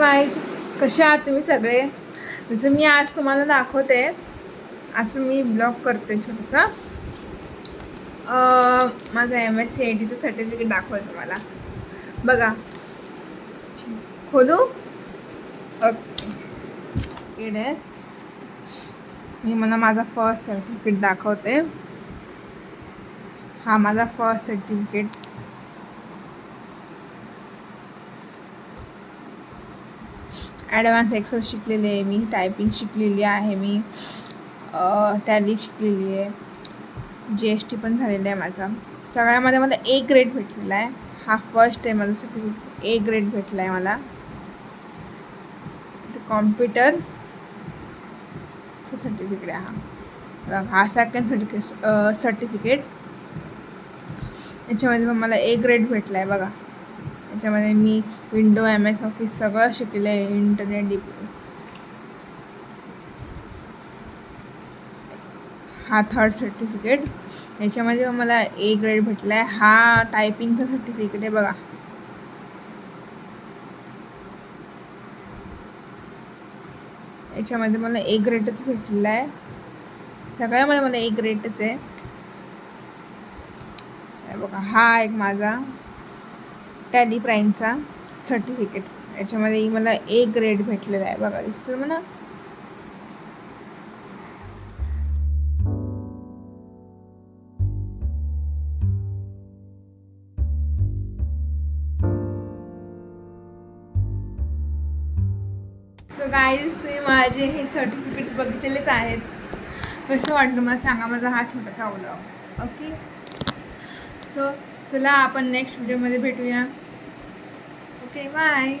Guys कसे आहात तुम्ही सगळे? जसं मी आज तुम्हाला दाखवते आज मी ब्लॉग करते छोटंसं. माझं एम एस सी आय टीचं सर्टिफिकेट दाखवते तुम्हाला. बघा. खोलू? ओके आहे मी मला माझा फर्स्ट सर्टिफिकेट दाखवते. हा माझा फर्स्ट सर्टिफिकेट ॲडव्हान्स एक्सेल शिकलेले आहे मी टायपिंग शिकलेली आहे मी टॅली शिकलेली आहे. जी एस टी पण झालेलं आहे माझा. सगळ्यामध्ये मला ए ग्रेड भेटलेला आहे. हा फर्स्ट आहे माझा सर्टिफिकेट ए ग्रेड भेटला आहे मला. कॉम्प्युटर सर्टिफिकेट आहे हा. बघा, हा सेकंड सर्टिफिकेट सर्टिफिकेट याच्यामध्ये पण मला ए ग्रेड भेटला आहे बघा. याच्यामध्ये मी विंडो एम एस ऑफिस सगळं शिकलेलं आहे इंटरनेट डिप. हा थर्ड सर्टिफिकेट याच्यामध्ये मला ए ग्रेड भेटला आहे हा टायपिंगचा सर्टिफिकेट आहे बघा. याच्यामध्ये मला ए ग्रेडच भेटलेला आहे सगळ्यामध्ये मला ए ग्रेडच आहे. बघा हा एक माझा टॅली प्राईमचा सर्टिफिकेट. याच्यामध्ये मला ए ग्रेड भेटलेला आहे. बघा दिसतं मला? सो गाईज तुम्ही माझे हे सर्टिफिकेट्स बघितलेलेच आहेत. कसं वाटलं मला सांगा माझा हा छोटासा ओला ओके सो चला आपण नेक्स्ट व्हिडिओमध्ये भेटूया. Okay, bye.